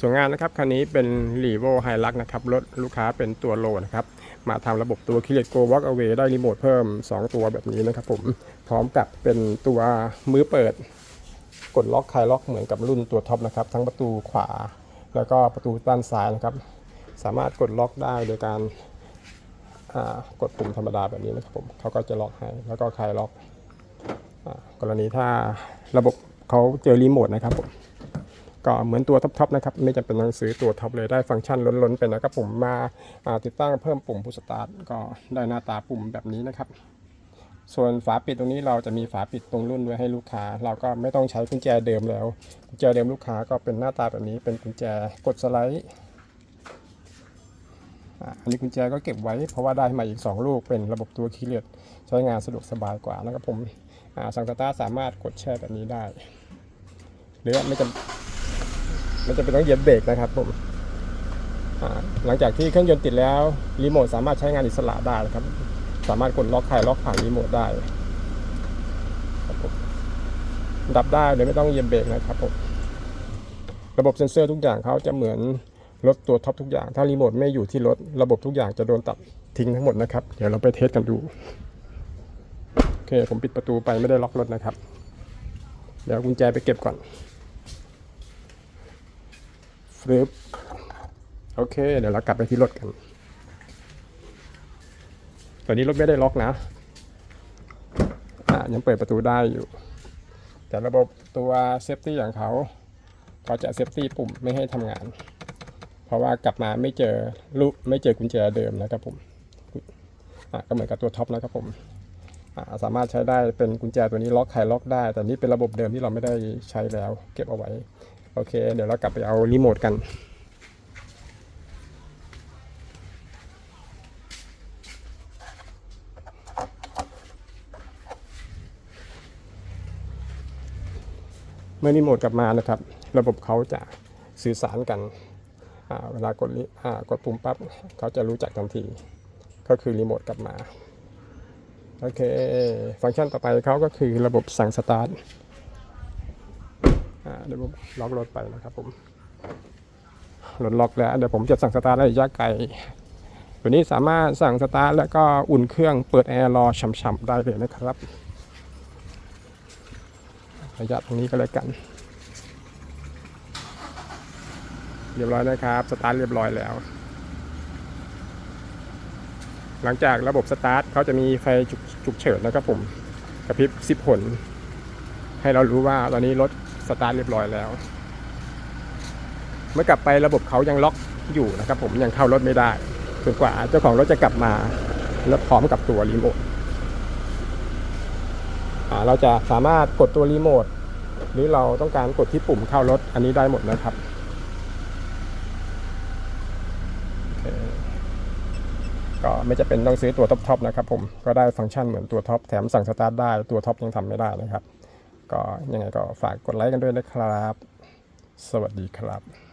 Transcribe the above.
ส่วนงานนะครับคันนี้เป็น r e v o h i l u x นะครับรถลูกค้าเป็นตัวโลนะครับ มาทำระบบตัว k i l e t Go Walk Away ได้รีโมทเพิ่ม 2 ตัวแบบนี้นะครับผมพร้อมกับเป็นตัวมือเปิด กดล็อกคลายล็อกเหมือนกับรุ่นตัวท็อปนะครับทั้งประตูขวา แล้วก็ประตูด้านซ้ายนะครับ สามารถกดล็อกได้โดยการกดปุ่มธรรมดาแบบนี้นะครับผมเขาก็จะล็อกให้แล้วก็คลายล็อกอกรณีถ้าระบบเขาเจอรีโมทนะครับผม ก็เหมือนตัวท็อปๆนะครับไม่จำเป็นต้องซื้อตัวท็อปเลยได้ฟังก์ชันล้นๆเป็นนะครับผมมาติดตั้งเพิ่มปุ่มพุสตาร์ทก็ได้หน้าตาปุ่มแบบนี้นะครับส่วนฝาปิดตรงนี้เราจะมีฝาปิดตรงรุ่นไว้ให้ลูกค้า เราก็ไม่ต้องใช้กุญแจเดิมแล้ว กุญแจเดิมลูกค้าก็เป็นหน้าตาแบบนี้เป็นกุญแจกดสไลด์อันนี้กุญแจก็เก็บไว้เพราะว่าได้มาอีก 2 ลูกเป็นระบบตัวคีย์เลสใช้งานสะดวกสบายกว่านะครับผมสังตาร์ทสามารถกดแช่แบบนี้ได้ หรือไม่จำ มันจะเป็นต้องเหยียบเบรกนะครับผมหลังจากที่เครื่องยนต์ติดแล้วรีโมทสามารถใช้งานอิสระได้นะครับ สามารถกดล็อกคลายล็อกผ่านรีโมทได้ดับได้โดยไม่ต้องเหยียบเบรกนะครับผมระบบเซ็นเซอร์ทุกอย่างเขาจะเหมือนรถตัวท็อปทุกอย่าง ถ้ารีโมทไม่อยู่ที่รถระบบทุกอย่างจะโดนตัดทิ้งทั้งหมดนะครับ เดี๋ยวเราไปเทสกันดู โอเค ผมปิดประตูไปไม่ได้ล็อกรถนะครับ เดี๋ยวกุญแจไปเก็บก่อน ฟลิปโอเค เดี๋ยวเรากลับไปที่รถกันตอนนี้รถไม่ได้ล็อกนะอะยังเปิดประตูได้อยู่ แต่ระบบตัวเซฟตี้ของเขาเขาจะเซฟตี้ปุ่มไม่ให้ทำงาน เพราะว่ากลับมาไม่เจอลูกไม่เจอกุญแจเดิมนะครับผมอะก็เหมือนกับตัวท็อปนะครับผมอะสามารถใช้ได้เป็นกุญแจตัวนี้ล็อกไขล็อกได้ แต่นี่เป็นระบบเดิมที่เราไม่ได้ใช้แล้ว เก็บเอาไว้ โอเค เดี๋ยวเรากลับไปเอารีโมทกัน เมื่อรีโมทกลับมานะครับ ระบบเขาจะสื่อสารกัน เวลากดกดปุ่มปั๊บเขาจะรู้จักทันที ก็คือรีโมทกลับมา โอเค ฟังก์ชันต่อไปเขาก็คือระบบสั่งสตาร์ท เดี๋ยวผมล็อกรถไปนะครับผมรถล็อกแล้วเดี๋ยวผมจะสั่งสตาร์ทระยะไกลตัวนี้สามารถสั่งสตาร์ทแล้วก็อุ่นเครื่องเปิดแอร์รอช่ำๆได้เลยนะครับระยะตรงนี้ก็แล้วกัน เรียบร้อยนะครับ สตาร์ทเรียบร้อยแล้ว หลังจากระบบสตาร์ทเขาจะมีไฟฉุกฉุกเฉินนะครับผมกระพริบสิบผล ให้เรารู้ว่าตอนนี้รถ สตาร์ทเรียบร้อยแล้ว เมื่อกลับไประบบเขายังล็อกอยู่นะครับผมยังเข้ารถไม่ได้จนกว่าเจ้าของรถจะกลับมา แล้วพร้อมกับตัวรีโมทเราจะสามารถกดตัวรีโมทหรือเราต้องการกดที่ปุ่มเข้ารถอันนี้ได้หมดนะครับก็ไม่จะเป็นต้องซื้อตัวท็อปๆนะครับผมก็ได้ฟังก์ชันเหมือนตัวท็อปแถมสั่งสตาร์ทได้ตัวท็อปยังทำไม่ได้นะครับ ก็ยังไงก็ฝากกดไลค์กันด้วยนะครับ สวัสดีครับ